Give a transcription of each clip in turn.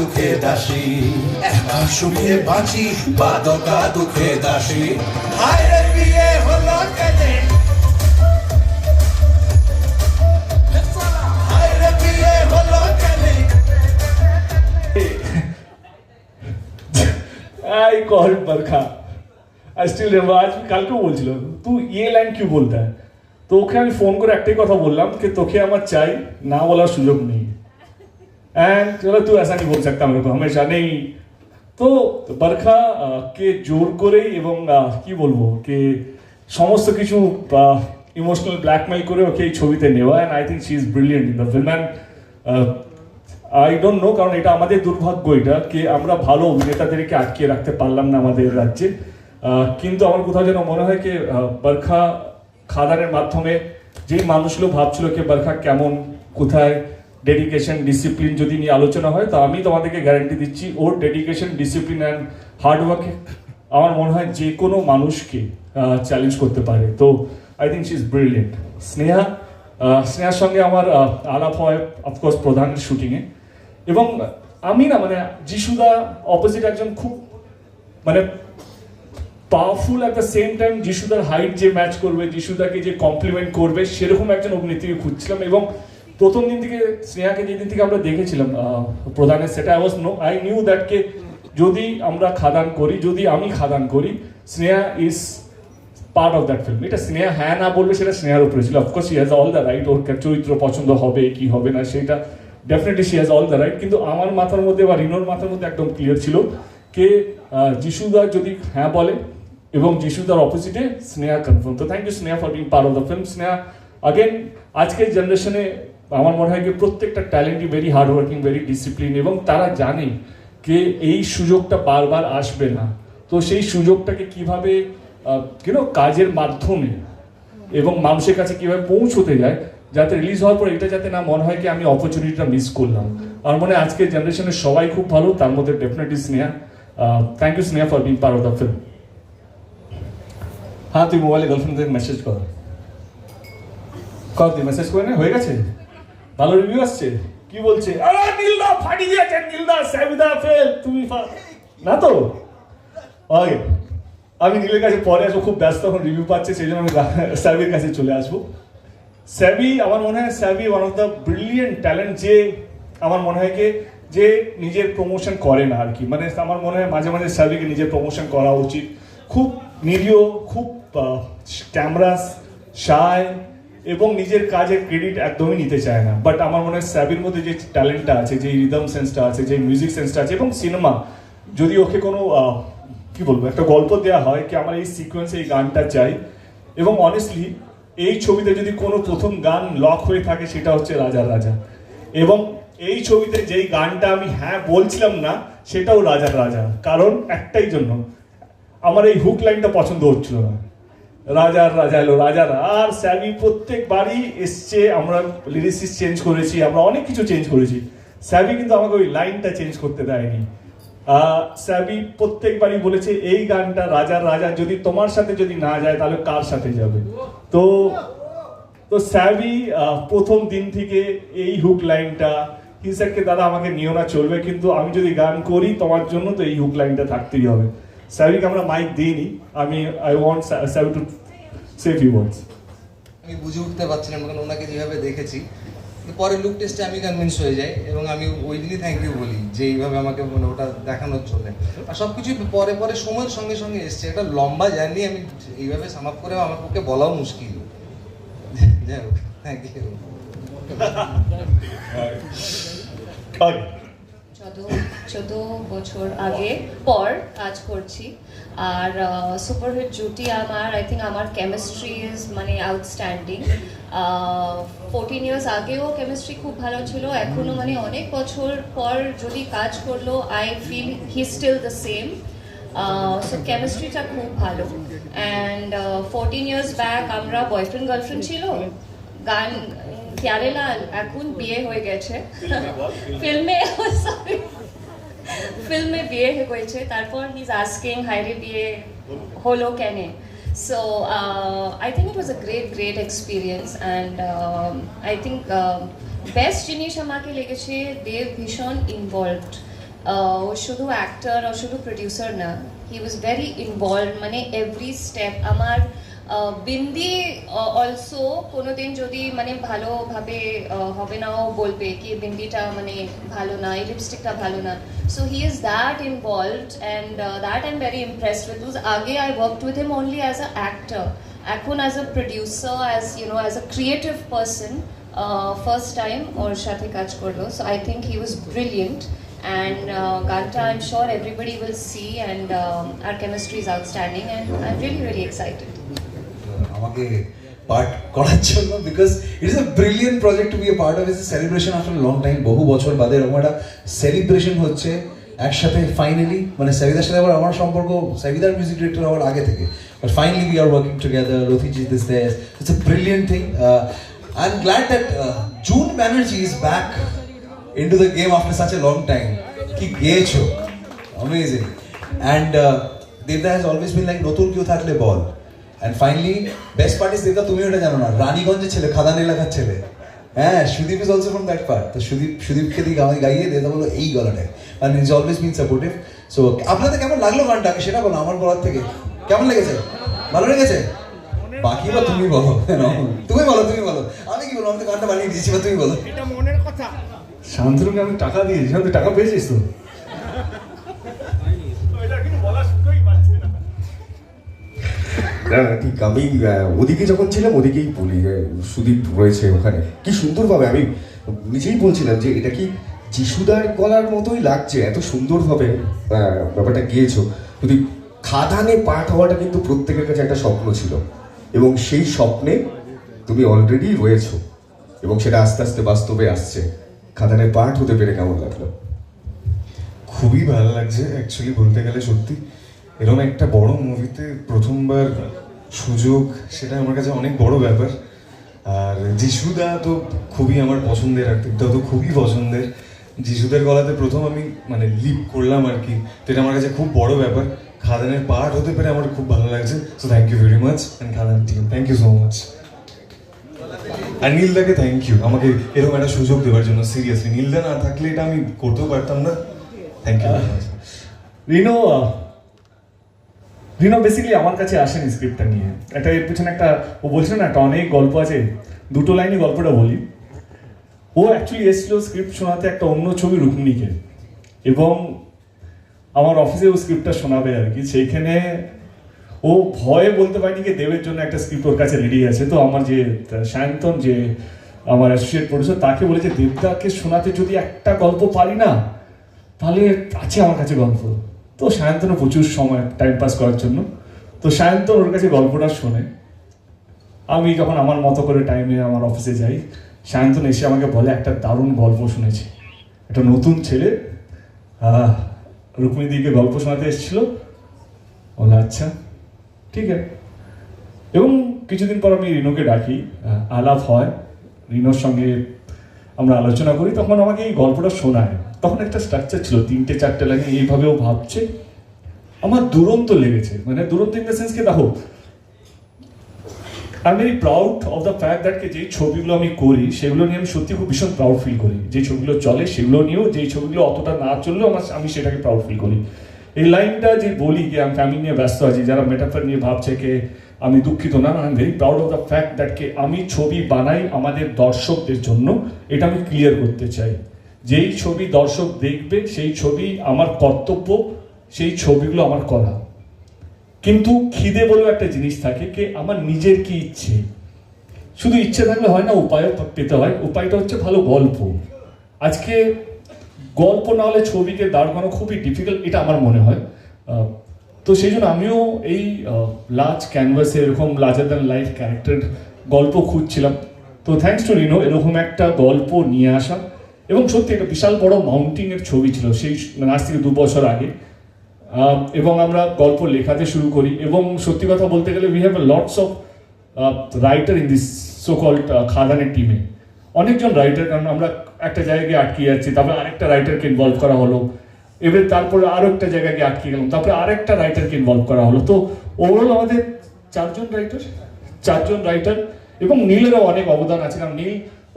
দুঃখে দাসী। একা সুখে বাঁচি, বাদকা দুঃখে দাসী। ভাইরে বিয়ে হলো কেনে? আই কল পরখা আই স্টিল রেওয়াজ কালকেও বলছিল তুই ইয়ে লাইন কি বলতে? তো ওকে আমি ফোন করে একটাই কথা বললাম, যে তোকে আমার চাই, না বলার সুযোগ নেই। एंड चलो तू ऐसा नहीं बोल सकता मेरे को हमेशा नहीं তো বরখা আহ, কে জোর করেই এবং আহ, কি বলবো কে সমস্ত কিছু ইমোশনাল ব্ল্যাকমেল করে ওকে এই ছবিতে নেওয়া and I think she is brilliant in the film and I don't know কারণ এটা আমাদের দুর্ভাগ্য এটা যে আমরা ভালো অভিনেতাদেরকে আটকে রাখতে পারলাম না আমাদের রাজ্যে আহ, কিন্তু আমার কোথাও যেন মনে হয় কি আহ, বরখা খাদানের মাধ্যমে যেই মানুষগুলো ভাবছিল কি বরখা কেমন কোথায় ডেডিকেশন ডিসিপ্লিন যদি নিয়ে আলোচনা হয়, তো আমি তোমাদেরকে গ্যারান্টি দিচ্ছি, ওর ডেডিকেশন ডিসিপ্লিন অ্যান্ড হার্ডওয়ার্কে আমার মনে হয় যে কোনো মানুষকে চ্যালেঞ্জ করতে পারে। তো I think she is brilliant Sneha স্নেহার সঙ্গে আমার আলাপ হয় অফকোর্স প্রধান শুটিংয়ে এবং আমি না মানে যিশুদা অপোজিট একজন খুব মানে powerful at the same time যিশুদার height যে ম্যাচ করবে, যিশুদাকে যে কমপ্লিমেন্ট করবে, সেরকম একজন অভিনেত্রীকে খুঁজছিলাম এবং প্রথম দিন থেকে স্নেহাকে যেদিন থেকে আমরা দেখেছিলাম প্রধানের সেটা I was no I knew that কে যদি আমরা খাদান করি যদি আমি খাদান করি Sneha is part of that film এটা স্নেহা হ্যাঁ না বলবে সেটা স্নেহার উপরে ছিল। Of course she has all the right ওর চরিত্র পছন্দ হবে কি হবে না সেটা definitely she has all the right কিন্তু আমার মাথার মধ্যে বা রিনোর মাথার মধ্যে একদম ক্লিয়ার ছিল কে আহ, যিশুদা যদি হ্যাঁ বলে এবং যিশুদার অপোজিটে স্নেহা কনফার্ম তো thank you Sneha for being part of the film Sneha again আজকের জেনারেশনে আমার মনে হয় যে প্রত্যেকটা ট্যালেন্টই very hard working very discipline এবং তারা জানে যে এই সুযোগটা বারবার আসবে না। তো সেই সুযোগটাকে কীভাবে কিনো কাজের মাধ্যমে এবং মানুষের কাছে কীভাবে পৌঁছতে যায়, যাতে রিলিজ হওয়ার পর এটা যাতে না মনে হয় কি আমি অপরচুনিটিটা মিস করলাম। আমার মনে হয় আজকের জেনারেশনের সবাই খুব ভালো, তার মধ্যে definitely Sneha. Thank you Sneha for being part of the film হ্যাঁ তুই মোবাইলে গার্লফ্রেন্ডদের মেসেজ কর। কর, তুই মেসেজ করে নে, হয়ে গেছে? ভালো রিভিউ আসছে? কি বলছে? নীলদা ফাটি দিয়েছে, নীলদা সাবিদা ফেল, তুমি না তো? ওকে, আমি নীলের কাছে পরে আসব, খুব ব্যস্ত এখন রিভিউ পাচ্ছে, সেই জন্য আমি স্যাবির কাছে চলে আসব। স্যাবি আমার মনে হয় Saby one of the brilliant talent যে আমার মনে হয় যে নিজের প্রমোশন করে না আর কি। মানে আমার মনে হয় মাঝে মাঝে স্যাবিকে নিজের প্রমোশন করা উচিত। খুব নিরীহ, খুব ক্যামেরা শায় এবং নিজের কাজের ক্রেডিট একদমই নিতে চায় না। বাট আমার মনে হয় স্যাবির মধ্যে যে ট্যালেন্টটা আছে, যে রিদম সেন্সটা আছে, যে মিউজিক সেন্সটা আছে এবং সিনেমা যদি ওকে কোনো কি বলব, একটা গল্প দেওয়া হয় কি আমার এই সিকোয়েন্সে এই গানটা চাই, এবং অনেস্টলি এই ছবিতে যদি কোনো প্রথম গান লক হয়ে থাকে সেটা হচ্ছে রাজার রাজা। এবং এই ছবিতে যেই গানটা আমি হ্যাঁ বলছিলাম না, সেটাও রাজার রাজা। কারণ একটাই জন্য, আমার এই হুক লাইনটা পছন্দ হচ্ছিল না। রাজার রাজা এলো। রাজার আর স্যাবি প্রত্যেকবারই এসছে, আমরা লিরিসিস চেঞ্জ করেছি, আমরা অনেক কিছু চেঞ্জ করেছি। স্যাবি কিন্তু আমাকে ওই লাইনটা চেঞ্জ করতে দেয়নি। স্যাবি প্রত্যেকবারই বলেছে, এই গানটা রাজার রাজা, যদি তোমার সাথে যদি না যায়, তাহলে কার সাথে যাবে? তো তো স্যাবি প্রথম দিন থেকে এই হুক লাইনটা হিসাবকে দাদা আমাকে নিও না, চলবে, কিন্তু আমি যদি গান করি, তোমার জন্য তো এই হুক লাইনটা থাকতেই হবে। স্যাবিকে আমরা মাইক দিইনি। আমি I want Saby to say few words আমি বুঝে উঠতে পারছিলাম না কারণ ওনাকে যেভাবে দেখেছি। পরে লুক টেস্টে আমি কনভিন্স হয়ে যাই এবং আমি ওই দিনই থ্যাংক ইউ বলি যে এইভাবে আমাকে মানে ওটা দেখানোর জন্য। আর সব কিছু পরে পরে সময়ের সঙ্গে সঙ্গে এসছে। একটা লম্বা জার্নি আমি এইভাবে সাম আপ করে আমার পক্ষে বলাও মুশকিল। যাই হোক থ্যাংক ইউ চোদ্দ চোদ্দ বছর আগে পর কাজ করছি। আর সুপারহিট জুটি আমার আই থিঙ্ক আমার কেমিস্ট্রি ইজ মানে আউটস্ট্যান্ডিং ফোরটিন ইয়ার্স আগেও কেমিস্ট্রি খুব ভালো ছিল এখনও মানে অনেক বছর পর যদি কাজ করল I feel he still the same so কেমিস্ট্রিটা খুব ভালো। অ্যান্ড ফোরটিন ইয়ার্স ব্যাক আমরা বয়ফ্রেন্ড গার্লফ্রেন্ড ছিল। গান প্যারেলাল এখন বিয়ে হয়ে গেছে ফিল্মে সরি ফিল্মে বিয়ে হয়েছে তারপর হি ইজ আস্কিং হাইরে বিয়ে হলো কেন so I think it was a great great experience and I think best জিনিস আমাকে লেগেছে দেব ভীষণ ইনভলভড ও শুধু অ্যাক্টর ও শুধু প্রডিউসার না হি ওয়াজ ভেরি ইনভলভ মানে এভরি স্টেপ আমার আহ, বিন্দি অলসো কোনোদিন যদি মানে ভালোভাবে আহ, হবে না ও বলবে কি বিন্দিটা মানে ভালো না এই লিপস্টিকটা ভালো না। So he is that involved and that I am very impressed with because আগে I worked with him only as a actor এখন as a producer as you know as a creative person first time ওর সাথে কাজ করল। So I think he was brilliant and uh, Ganta, I'm sure everybody will see, and um, our chemistry is outstanding, and I'm really, really excited. আমাকে part করার জন্য because it is a brilliant project to be a part of is celebration after long time বহু বছর বাদে এরকম একটা celebration হচ্ছে একসাথে ফাইনালি মানে সাবিদার সাথে আবার আমার সম্পর্ক, সাবিদার মিউজিক ডিরেক্টর হওয়ার আগে থেকে। But finally we are working together Rathijit is this it's a brilliant thing I am glad that June Banerjee is back into the game after such a long time. কি গেয়েছো? Amazing and দেবদা has always been like নতুন কেউ থাকলে বল and finally best part is দেবদা তুমি ওটা জানো না রানীগঞ্জের ছেলে খাদান এলাকার ছেলে। হ্যাঁ Sudeep is also from that part তো সুদীপ সুদীপকে দিয়ে গাওয়াই গাইয়ে দেবদা বলো এই গলাটায়। মানে is always been supportive so আপনাদের কেমন লাগল গানটাকে সেটা বলো আমার বলার থেকে। কেমন লেগেছে? ভালো লেগেছে? বাকি বা তুমি বলো তুমি বলো তুমি বলো। আমি কি বলব আমি তো গানটা বানিয়ে দিয়েছি বা তুমি বলো। শান্তনুকে আমি টাকা দিয়েছি। শান্ত টাকা পেয়েছিস তো? না না ঠিক আমি ওদিকে যখন ছিলাম, ওদিকেই বলি সুদীপ রয়েছে ওখানে। কি সুন্দরভাবে, আমি নিজেই বলছিলাম যে এটা কি যিশুদার গলার মতোই লাগছে, এত সুন্দরভাবে ব্যাপারটা গিয়েছো। যদি খাদানে পাঠ হওয়াটা কিন্তু প্রত্যেকের কাছে একটা স্বপ্ন ছিল। এবং সেই স্বপ্নে তুমি অলরেডি রয়েছো। এবং সেটা আস্তে আস্তে বাস্তবে আসছে। খাদানে পাঠ হতে পেরে কেমন লাগল? খুবই ভালো লাগছে অ্যাকচুয়ালি বলতে গেলে সত্যি। এরকম একটা বড় মুভিতে প্রথমবার সুযোগ, সেটা আমার কাছে অনেক বড় ব্যাপার। আর যিশুদা তো খুবই আমার পছন্দের আর্টিকটা তো খুবই পছন্দের। যিশুদের গলাতে প্রথম আমি মানে লিপ করলাম আর কি। তো এটা আমার কাছে খুব বড় ব্যাপার। খাদানের পার্ট হতে পেরে আমার খুব ভালো লাগছে। So thank you very much and Khadaan team thank you so much আর নীলদাকে থ্যাংক ইউ আমাকে এরকম একটা সুযোগ দেওয়ার জন্য সিরিয়াসলি নীলদা না থাকলে এটা আমি করতেও পারতাম না। Thank you Rino Rino basically আমার কাছে আসেনি স্ক্রিপ্টটা নিয়ে। একটা এর পিছনে একটা, ও বলছিল না, একটা অনেক গল্প আছে। দুটো লাইনই গল্পটা বলি। ও অ্যাকচুয়ালি এসেছিল স্ক্রিপ্ট শোনাতে একটা অন্য ছবি রুক্মিণীকে। এবং আমার অফিসে ও স্ক্রিপ্টটা শোনাবে আর কি। সেইখানে ও ভয়ে বলতে পারেনি যে দেবের জন্য একটা স্ক্রিপ্ট ওর কাছে রেডি আছে। তো আমার যে সায়ন্তন, যে আমার অ্যাসোসিয়েট প্রডিউসার তাকে বলেছে, দেবদাকে শোনাতে যদি একটা গল্প পারি না, তাহলে আছে আমার কাছে গল্প। তো সায়ন্তনও প্রচুর সময় টাইম পাস করার জন্য। তো সায়ন্তন ওর কাছে গল্পটা শোনে। আমি যখন আমার মতো করে টাইমে আমার অফিসে যাই, সায়ন্তন এসে আমাকে বলে, একটা দারুণ গল্প শুনেছি। একটা নতুন ছেলে রুক্মিণীদিকে গল্প শোনাতে এসেছিল। বলে আচ্ছা ঠিক আছে। এবং কিছুদিন পর আমি রিনোকে ডাকি আলাপ হয়। রিনোর সঙ্গে আমরা আলোচনা করি, তখন আমাকে এই গল্পটা শোনায়। তখন একটা স্ট্রাকচার ছিল, তিনটে চারটে লাইনে এইভাবেও ভাবছে। আমার দুরন্ত লেগেছে মানে দুরন্ত ইন দ্য সেন্স কি, দেখো I very proud of the fact that যেই ছবিগুলো আমি করি, সেগুলো নিয়ে আমি সত্যি খুব ভীষণ প্রাউড ফিল করি। যে ছবিগুলো চলে, সেগুলো নিয়েও, যেই ছবিগুলো অতটা না চললেও আমার, আমি সেটাকে প্রাউড ফিল করি। এই লাইনটা যে বলি যে আমি ফ্যামিলি নিয়ে ব্যস্ত আছি, যারা মেটাফার নিয়ে ভাবছে কে, আমি দুঃখিত না I am very proud of the fact that কে, আমি ছবি বানাই আমাদের দর্শকদের জন্য, এটা আমি ক্লিয়ার করতে চাই। যেই ছবি দর্শক দেখবে, সেই ছবি আমার কর্তব্য, সেই ছবিগুলো আমার করা। কিন্তু খিদে বলেও একটা জিনিস থাকে যে আমার নিজের কি ইচ্ছে? শুধু ইচ্ছে থাকলে হয় না, উপায়ও পেতে হয়। উপায়টা হচ্ছে ভালো গল্প। আজকে গল্প না হলে ছবিকে দাঁড় করানো খুবই ডিফিকাল্ট এটা আমার মনে হয়। তো সেই জন্য আমিও এই লার্জ ক্যানভাসে এরকম লার্জার দ্যান লাইফ ক্যারেক্টার গল্প খুঁজছিলাম। তো থ্যাঙ্কস টু রিনো এরকম একটা গল্প নিয়ে আসা। এবং সত্যি একটা বিশাল বড় মাউন্টিংয়ের ছবি ছিল সেই আজ থেকে দু বছর আগে। এবং আমরা গল্প লেখাতে শুরু করি এবং সত্যি কথা বলতে গেলে we have a lots of writer in this so called খাদানের টিমে অনেকজন রাইটার কারণ আমরা একটা জায়গায় আটকে যাচ্ছি, তারপরে আরেকটা রাইটারকে ইনভলভ করা হলো। এবার তারপরে আরও একটা জায়গায় গিয়ে আটকে গেলাম, তারপরে আরেকটা রাইটারকে ইনভলভ করা হলো। তো ওভারঅল আমাদের চারজন রাইটার চারজন রাইটার এবং নীলেরও অনেক অবদান আছে, কারণ নীল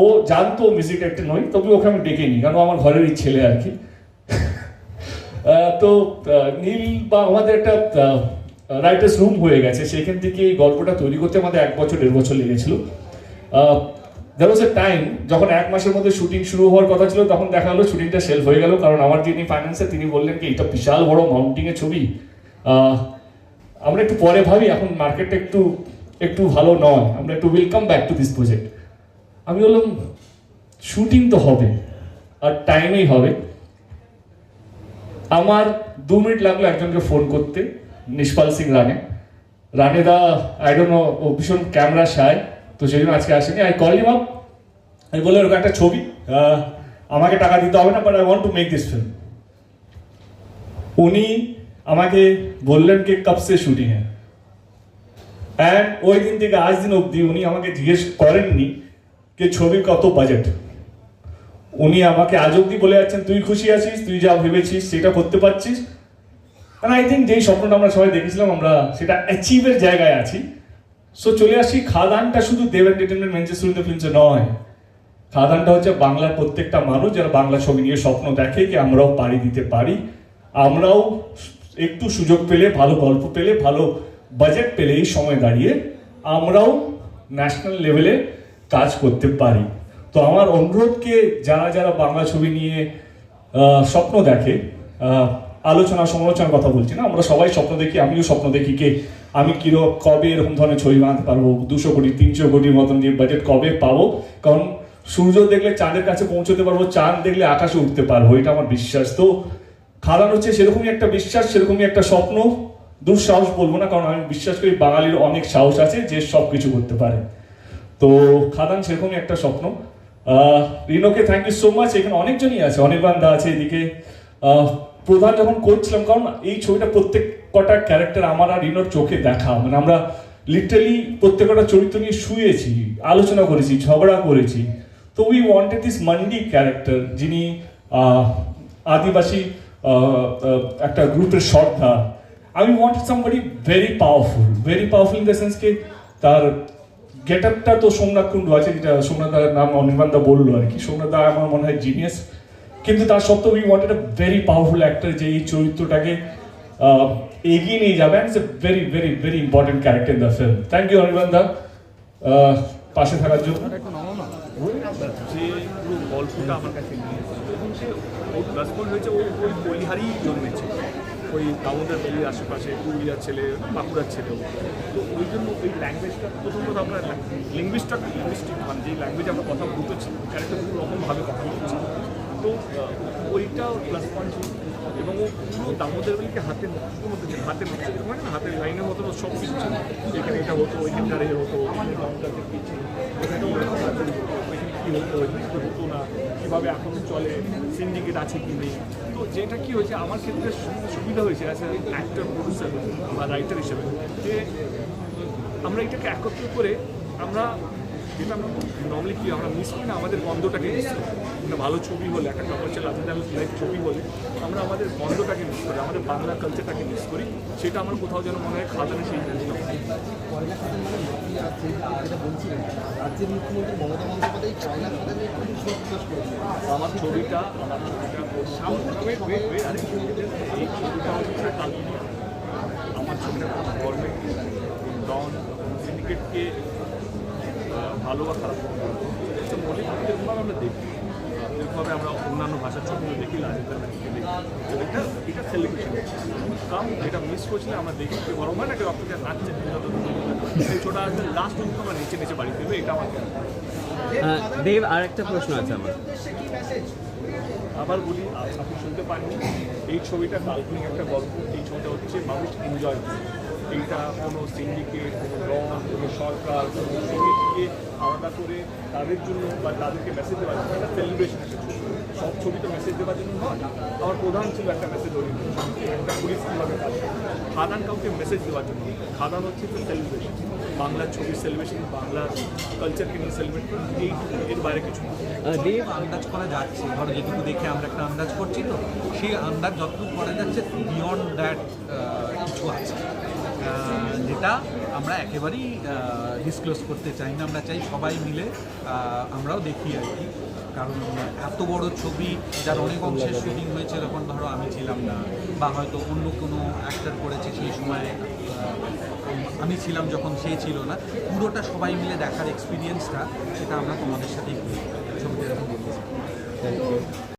ও জানতো মিউজিক একটা নই তবে ওকে আমি ডেকে নিই, কারণ আমার ঘরেরই ছেলে আর কি। তো নীল বা আমাদের একটা রাইটার্স রুম হয়ে গেছে, সেখান থেকে এই গল্পটা তৈরি করতে আমাদের এক বছর, দেড় বছর লেগেছিল। দ্যার ওয়াজ এ টাইম যখন এক মাসের মধ্যে শুটিং শুরু হওয়ার কথা ছিল, তখন দেখা হলো শুটিংটা সেলফ হয়ে গেল, কারণ আমার যিনি ফাইন্যান্সে তিনি বললেন কি এটা বিশাল বড় মাউন্টিং এর ছবি আমরা একটু পরে ভাবি, এখন মার্কেটটা একটু একটু ভালো নয়, আমরা একটু welcome back to this project আমি বললাম শুটিং তো হবে আর টাইমেই হবে। আমার দু মিনিট লাগল একজনকে ফোন করতে, Nishpal Singh Rane. Rane da I don't know ও ভীষণ ক্যামেরা শায় তো সেই জন্য আজকে আসেনি। আই কল আপ আমি বললাম, ওরকম একটা ছবি আমাকে টাকা দিতে হবে না but I want to make this film উনি আমাকে বললেন কি কব সে শুটিং হ্যাঁ অ্যান্ড ওই দিন থেকে আজ দিন অবধি উনি আমাকে জিজ্ঞেস করেননি যে ছবির কত বাজেট উনি আমাকে আজ অব্দি বলে যাচ্ছেন, তুই খুশি আছিস? তুই যা ভেবেছিস, সেটা করতে পারছিস? কারণ আই থিঙ্ক যেই স্বপ্নটা আমরা সবাই দেখেছিলাম, আমরা সেটা অ্যাচিভের জায়গায় আছি। সো চলে আসি, খাদানটা শুধু দেব এন্টারটেনমেন্ট ম্যানচেস্টার ফিল্মসে নয়। খাদানটা হচ্ছে বাংলার প্রত্যেকটা মানুষ যারা বাংলা ছবি নিয়ে স্বপ্ন দেখে, কি আমরাও পাড়ি দিতে পারি। আমরাও একটু সুযোগ পেলে, ভালো গল্প পেলে, ভালো বাজেট পেলে এই সময় দাঁড়িয়ে আমরাও ন্যাশনাল লেভেলে কাজ করতে পারি। তো আমার অনুরোধকে যারা যারা বাংলা ছবি নিয়ে স্বপ্ন দেখে আলোচনা সমালোচনার কথা বলছি না, আমরা সবাই স্বপ্ন দেখি, আমিও স্বপ্ন দেখি কে আমি কিরো কবে এরকম ধরনের ছবি বানাতে পারব, দুশো কোটি, তিনশো কোটির মতন যে বাজেট কবে পাবো? কারণ সূর্য দেখলে চাঁদের কাছে পৌঁছতে পারব, চাঁদ দেখলে আকাশে উঠতে পারব, এটা আমার বিশ্বাস। তো খাদান হচ্ছে সেরকমই একটা বিশ্বাস, সেরকমই একটা স্বপ্ন। দুঃসাহস বলব না, কারণ আমি বিশ্বাস করি বাঙালির অনেক সাহস আছে যে সব কিছু করতে পারে। তো খাদান সেরকমই একটা স্বপ্ন। রিনোকে থ্যাংক ইউ সো মাচ এখানে অনেকজনই আছে অনির্বাণ দা আছে এদিকে। প্রধান যখন করছিলাম, কারণ এই ছবিটা প্রত্যেক কটা ক্যারেক্টার আমার আর রিনোর চোখে দেখা। মানে আমরা লিটারালি প্রত্যেকটা চরিত্র নিয়ে শুয়েছি, আলোচনা করেছি, ঝগড়া করেছি। তো we wanted this Mandi character যিনি আদিবাসী একটা গ্রুপের শ্রদ্ধা আমি want somebody very powerful very powerful in the sense কি তার গেট আপটা তো সোমনাথ কুণ্ডু আছে, যেটা সোমনাথ দার নাম অনির্বাণ দা বলল আর কি। সোমনাথ দা আমার মনে হয় জিনিয়াস কিন্তু তার সত্ত্বেও we wanted a very powerful actor যে এই চরিত্রটাকে এগিয়ে নিয়ে যাবে and it's a very very very important character in the film thank you Anirban da. পাশে থাকার জন্য। যে গল্পটা আমার কাছে নিয়ে সে প্লাস হয়েছে, ও ওই বলিহারই জন্মেছে। ওই দামোদর ভ্যালির আশেপাশে পুরুলিয়ার ছেলে, বাঁকুড়ার ছেলে তো ওই জন্য ওই ল্যাঙ্গুয়েজটা প্রথম কথা আমরা লিঙ্গুইস্টটা লিঙ্গুইস্টিক মানে যেই ল্যাঙ্গুয়েজে আমরা কথা বলতেছি ক্যারেক্টার পুরো রকমভাবে কথা বলছি তো ওইটা প্লাস পয়েন্ট ছিল এবং ও পুরো দামোদর ভ্যালিকে হাতের নকশার মধ্যে ছিল হাতের নকশা যেরকম হয় না, হাতের লাইনের মতো সব কিছু ছিল। এখানে এটা হতো, ওইখানকার এ হতো ওইখানে দামোদর থেকে ছিল এখানে কী হতো হতো না, কীভাবে এখন চলে সিন্ডিকেট আছে কি নেই? তো যেটা কি হয়েছে, আমার ক্ষেত্রে সুবিধা হয়েছে অ্যাজ অ্যাক্টর প্রডিউসার বা রাইটার হিসেবে, যে আমরা এটাকে একত্র করে আমরা যেটা আমরা নর্মালি কি আমরা মিস করি না, আমাদের বন্ধটাকে মিস করি। একটা ভালো ছবি হলে, একটা কমার্শিয়াল আর্টিস্টাল লাইফ ছবি হলে, আমরা আমাদের বন্ধটাকে মিস করি, আমাদের বাংলা কালচারটাকে মিস করি, সেটা আমার কোথাও যেন মনে হয় খাদানে সেই জিনিসটা। পাই। যেটা বলছিলেন রাজ্যের মুখ্যমন্ত্রী মমতা বন্দ্যোপাধ্যায় কয়লা খাদানে খুবই সন্তুষ্ট করেছেন আমার ছবিটা আমার ছবিটা বলতে, এই ছবিটা হচ্ছে আমার ছবিটা গভর্নমেন্ট সিন্ডিকেটকে ভালো বা খারাপ। এটা আমরা দেখি যেরকমভাবে আমরা অন্যান্য ভাষার ছবিগুলো দেখি লাজিতার দেখি এটা এটা সেলিব্রেশন কারণ এটা মিস করছিলে আমরা দেখি যে বরং হয় না কেউ আপনাকে নাচছে সেই ছোটা আসলে লাস্ট পর্যন্ত আমরা নিচে নিচে বাড়ি ফিরবে এটা আমার দেব আর একটা প্রশ্ন আছে আমার। আবার বলি আপনি শুনতে পাননি এই ছবিটা কাল্পনিক একটা গল্প এই ছবিটা হচ্ছে মানুষ এনজয় করে। এইটা কোনো সিন্ডিকেট কোনো রং কোনো সরকার কোনো শ্রমিককে আলাদা করে তাদের জন্য বা তাদেরকে মেসেজ দেওয়ার জন্য একটা সেলিব্রেশন একটা সব ছবি তো মেসেজ দেওয়ার জন্য নয় আমার প্রধান ছিল একটা মেসেজ ওরিয়েন্টেড একটা পুলিশ কীভাবে কাজ খাদান কাউকে মেসেজ দেওয়ার জন্য খাদান হচ্ছে একটা সেলিব্রেশন বাংলার ছবির সেলিব্রেশন বাংলার কালচারকে নিয়ে সেলিব্রেট করে এই এর বাইরে কিছু। দেব আন্দাজ করা যাচ্ছে ধরো যেটুকু দেখে আমরা একটা আন্দাজ করছি তো সেই আন্দাজ যতটুকু করা যাচ্ছে বিয়ন্ড দ্যাট কিছু আছে। যেটা আমরা একেবারেই ডিসক্লোজ করতে চাই না আমরা চাই সবাই মিলে আমরাও দেখি আর কি। কারণ এত বড় ছবি যার অনেক অংশের শুটিং হয়েছে যখন ধরো আমি ছিলাম না, বা হয়তো অন্য কোনো অ্যাক্টার করেছে সেই সময় আমি ছিলাম যখন সে ছিল না, পুরোটা সবাই মিলে দেখার এক্সপিরিয়েন্সটা সেটা আমরা তোমাদের সাথেই ছবিটা থ্যাংক দেখেছি